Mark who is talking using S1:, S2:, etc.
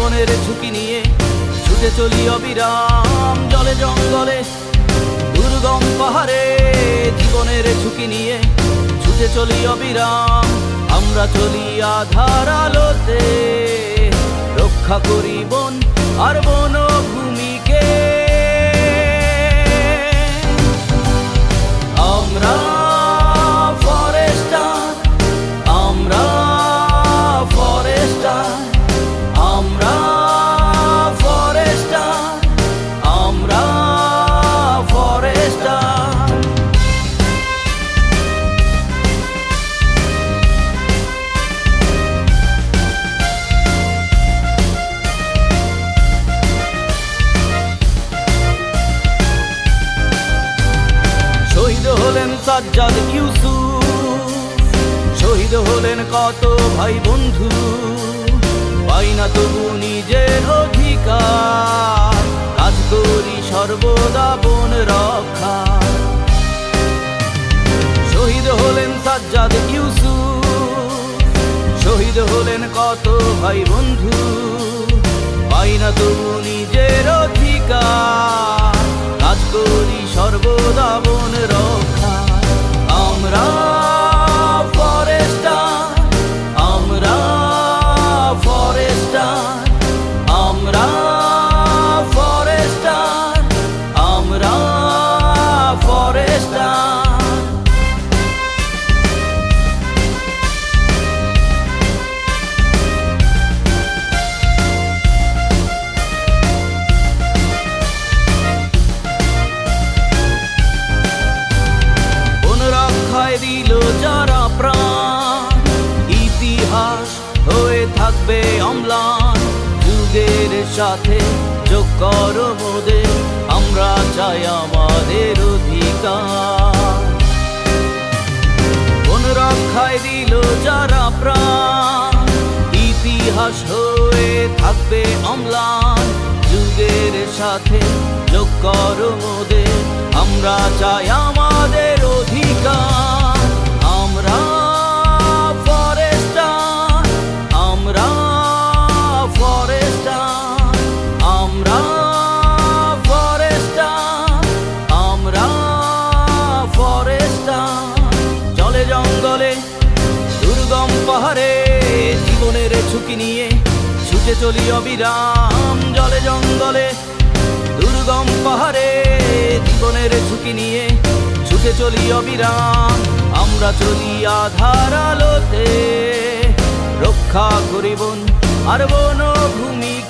S1: জীবনের ঝুঁকি নিয়ে ছুটে চলি অবিরাম জলে জঙ্গলে, দুর্গম পাহাড়ে। জীবনের ঝুঁকি নিয়ে ছুটে চলি অবিরাম, আমরা চলি আধার আলোতে। রক্ষা করি বন আর বনভূমিকে সাজ্জাদ ইউসুফ। শহীদ হলেন কত ভাই বন্ধু, পাই না তবু নিজের অধিকার। কাজ করি সর্বদা বন রক্ষা। শহীদ হলেন সাজ্জাদ ইউসুফ। শহীদ হলেন কত ভাই বন্ধু, পাই না তবু নিজের যারা প্রাণ। ইতিহাস হয়ে থাকবে অম্লান। যুগের সাথে যোগ করো মোদের। আমরা চাই আমাদের অধিকার। বন রক্ষায় দিল যারা প্রাণ। ইতিহাস হয়ে থাকবে অম্লান। যুগের সাথে যোগ করো মোদের। আমরা চাই আমাদের অধিকার। ঝুঁকি নিয়ে ছুটে চলি অবিরাম জলে জঙ্গলে, দুর্গম পাহাড়ে। জীবনের ঝুঁকি নিয়ে ছুটে চলি অবিরাম, আমরা চলি আধার আলোতে। রক্ষা করিবন আর বনভূমিকে